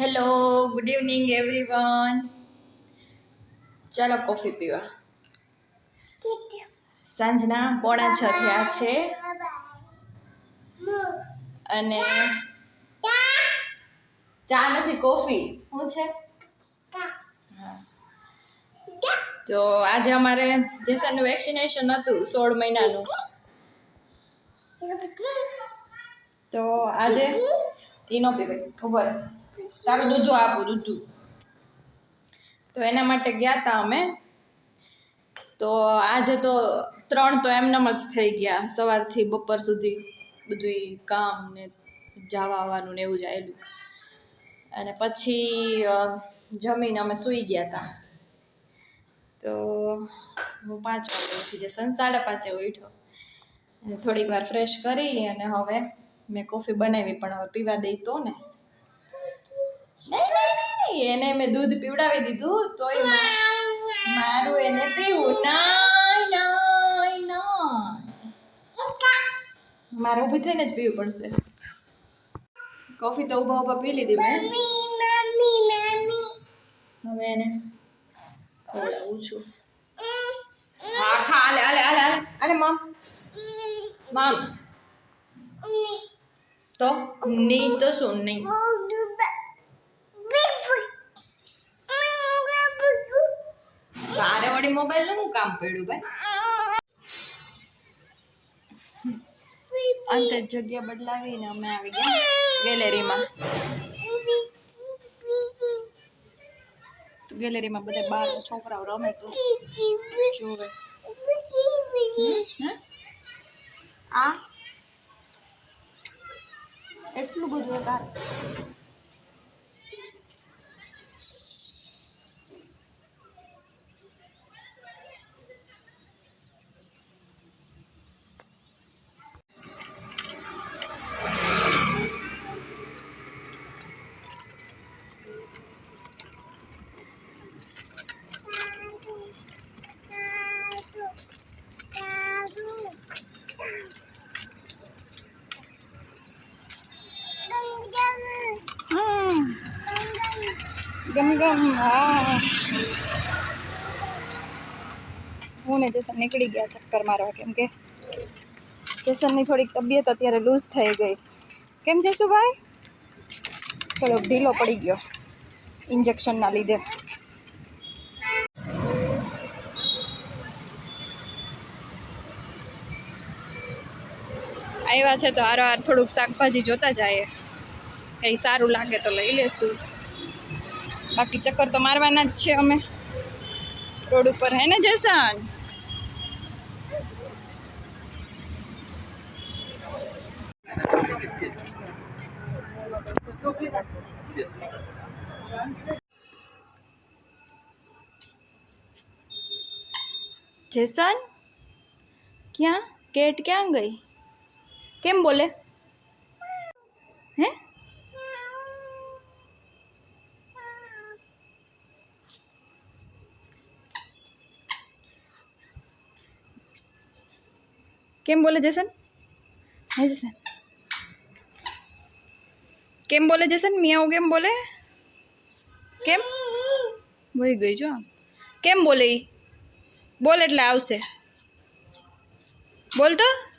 Hello good evening everyone ચાલો coffee પીવા. સાંજના પોણા છ થયા છે. અને ચા નથી કોફી શું છે. તો આજે અમારે જેસનનું વેક્સિનેશન હતું, સોળ મહિનાનું. તો આજે ઇનો પીવે ઉભર તારું દૂધું આપું, દૂધું. તો એના માટે ગયા હતા અમે. તો આજે તો ત્રણ તો એમનેમ જ થઈ ગયા, સવારથી બપોર સુધી બધું કામ ને જવા આવવાનું ને એવું જ આવેલું અને પછી જમીન અમે સૂઈ ગયા હતા તો હું પાંચ વાગે ઉઠી જશે સાડા પાંચે ઉઠ્યો થોડીક વાર ફ્રેશ કરી અને હવે મેં કોફી બનાવી, પણ હવે પીવા દઈ તો ને. એને મેં દૂધ પીવડાવી દીધું, તોય મારું એને પીવું. નાય નાય નાય. મારે ઊભી થઈને જ પીવું પડશે. કોફી તો ઊભા ઊભા પી લીધી મેં. હવે એને ખવડાવું છું. હા, ખા આલે આલે આલે આલે આલે મમ. મમ. તો? નહીં, તો શું? નહીં. તારે વળી મોબાઈલનું શું કામ પડ્યું ભાઈ અંતે જગ્યા બદલાવીને અમે આવી ગયા ગેલેરીમાં તો ગેલેરીમાં બધા બાર છોકરાઓ રમે તો જોવે હે? આ એટલું બધું એ તારે હમ. ગમ ગમ હા. હું ને જેસન નીકળી ગયા ચક્કર મારવા કેમ કે જેસનની થોડીક તબિયત અત્યારે લૂઝ થઈ ગઈ. કેમ જશુભાઈ થોડોક ઢીલો પડી ગયો ઇન્જેક્શનના લીધે. આવ્યા છે તો હારો હાર થોડુંક શાકભાજી જોતા જાય કંઈ સારું લાગે તો લઈ લેશું. બાકી ચક્કર તો મારવાના જ છે અમે. રોડ ઉપર હે ને જેસન? જેસન? ક્યાં? કેટ ક્યાં ગઈ? કેમ બોલે હે કેમ બોલે જસન? કેમ બોલે જસન? મિયાઓ કેમ બોલે? કેમ? વહી ગઈ જો આમ. કેમ બોલે બોલ એટલે આવશે. બોલ તો.